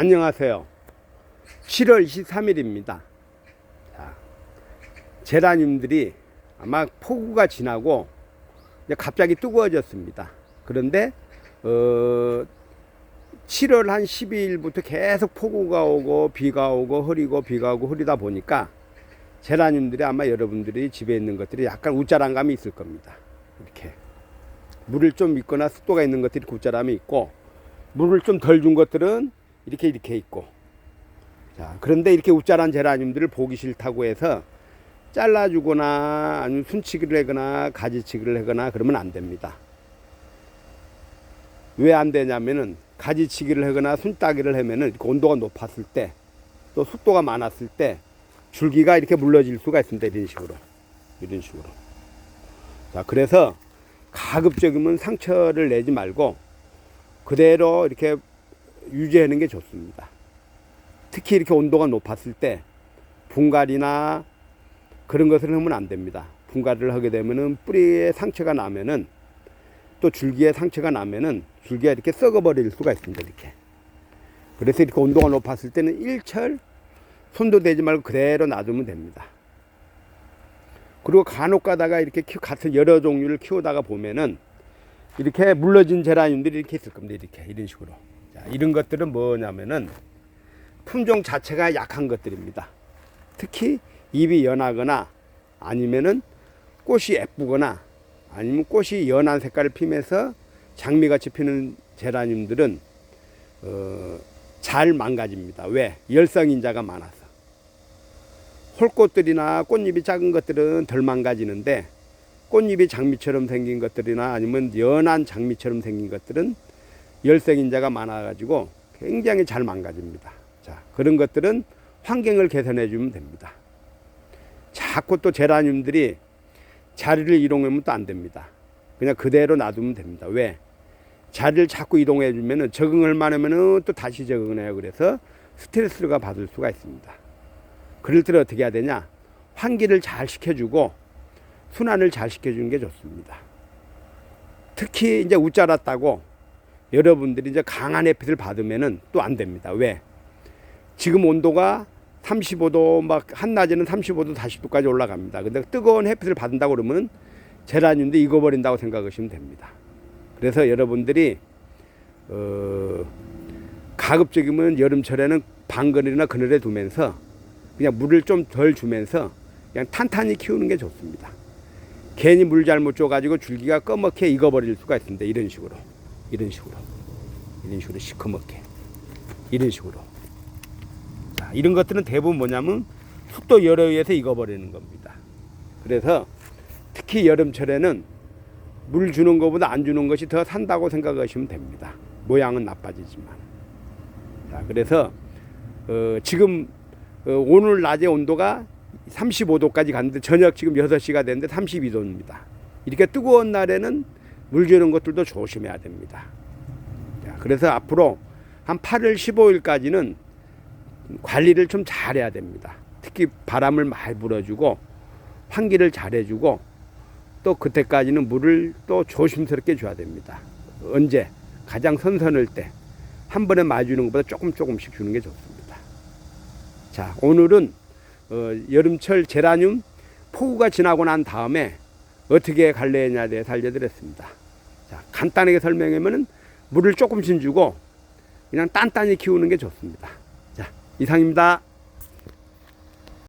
안녕하세요. 7월 23일입니다. 자, 제라늄들이 아마 폭우가 지나고 갑자기 뜨거워졌습니다. 그런데 어, 7월 한 12일부터 계속 폭우가 오고 비가 오고 흐리고 비가 오고 흐리다 보니까 제라늄들이 아마 여러분들이 집에 있는 것들이 약간 우짜란 감이 있을 겁니다. 이렇게 물을 좀 있거나 습도가 있는 것들이 우짜람이 있고 물을 좀 덜 준 것들은 이렇게 이렇게 있고 자 그런데 이렇게 우짜란 제라늄들을 보기 싫다고 해서 잘라주거나 아니면 순치기를 하거나 가지치기를 하거나 그러면 안 됩니다. 왜 안 되냐면은 가지치기를 하거나 순따기를 하면은 온도가 높았을 때 또 습도가 많았을 때 줄기가 이렇게 물러질 수가 있습니다. 이런 식으로 이런 식으로 자 그래서 가급적이면 상처를 내지 말고 그대로 이렇게 유지하는 게 좋습니다. 특히 이렇게 온도가 높았을 때 분갈이나 그런 것을 하면 안 됩니다. 분갈이를 하게 되면은 뿌리에 상처가 나면은 또 줄기에 상처가 나면은 줄기가 이렇게 썩어버릴 수가 있습니다. 이렇게. 그래서 이렇게 온도가 높았을 때는 일철 손도 대지 말고 그대로 놔두면 됩니다. 그리고 간혹 가다가 이렇게 키 같은 여러 종류를 키우다가 보면은 이렇게 물러진 제라늄들이 이렇게 있을 겁니다. 이렇게 이런 식으로. 자, 이런 것들은 뭐냐면은 품종 자체가 약한 것들입니다. 특히 잎이 연하거나 아니면은 꽃이 예쁘거나 아니면 꽃이 연한 색깔을 피면서 장미같이 피는 제라늄들은 어, 잘 망가집니다. 왜? 열성인자가 많아서. 홀꽃들이나 꽃잎이 작은 것들은 덜 망가지는데 꽃잎이 장미처럼 생긴 것들이나 아니면 연한 장미처럼 생긴 것들은 열성인자가 많아가지고 굉장히 잘 망가집니다. 자, 그런 것들은 환경을 개선해 주면 됩니다. 자꾸 또 제라늄들이 자리를 이동하면 또 안 됩니다. 그냥 그대로 놔두면 됩니다. 왜? 자리를 자꾸 이동해 주면은 적응을 많으면은 또 다시 적응을 해요. 그래서 스트레스가 받을 수가 있습니다. 그럴 때 어떻게 해야 되냐? 환기를 잘 시켜주고 순환을 잘 시켜주는 게 좋습니다. 특히 이제 우짜랐다고 여러분들이 이제 강한 햇빛을 받으면은 또 안 됩니다. 왜? 지금 온도가 35도 막 한낮에는 35도 40도까지 올라갑니다. 근데 뜨거운 햇빛을 받는다고 그러면 제라늄도 익어버린다고 생각하시면 됩니다. 그래서 여러분들이 어, 가급적이면 여름철에는 방그늘이나 그늘에 두면서 그냥 물을 좀 덜 주면서 그냥 탄탄히 키우는 게 좋습니다. 괜히 물 잘못 줘가지고 줄기가 꺼멓게 익어버릴 수가 있습니다. 이런 식으로, 이런 식으로, 이런 식으로 시커멓게, 이런 식으로. 자, 이런 것들은 대부분 뭐냐면 습도 열에 의해서 익어버리는 겁니다. 그래서 특히 여름철에는 물 주는 것보다 안 주는 것이 더 산다고 생각하시면 됩니다. 모양은 나빠지지만. 자, 그래서 어, 지금 어, 오늘 낮에 온도가 35도까지 갔는데 저녁 지금 6시가 됐는데 32도입니다. 이렇게 뜨거운 날에는 물 주는 것들도 조심해야 됩니다. 자, 그래서 앞으로 한 8월 15일까지는 관리를 좀 잘해야 됩니다. 특히 바람을 많이 불어주고 환기를 잘해주고 또 그때까지는 물을 또 조심스럽게 줘야 됩니다. 언제 가장 선선할 때 한 번에 많이 주는 것보다 조금 조금씩 주는 게 좋습니다. 자 오늘은 어, 여름철 제라늄 폭우가 지나고 난 다음에 어떻게 관리했냐에 대해서 알려드렸습니다. 자 간단하게 설명하면은 물을 조금씩 주고 그냥 단단히 키우는 게 좋습니다. 자 이상입니다.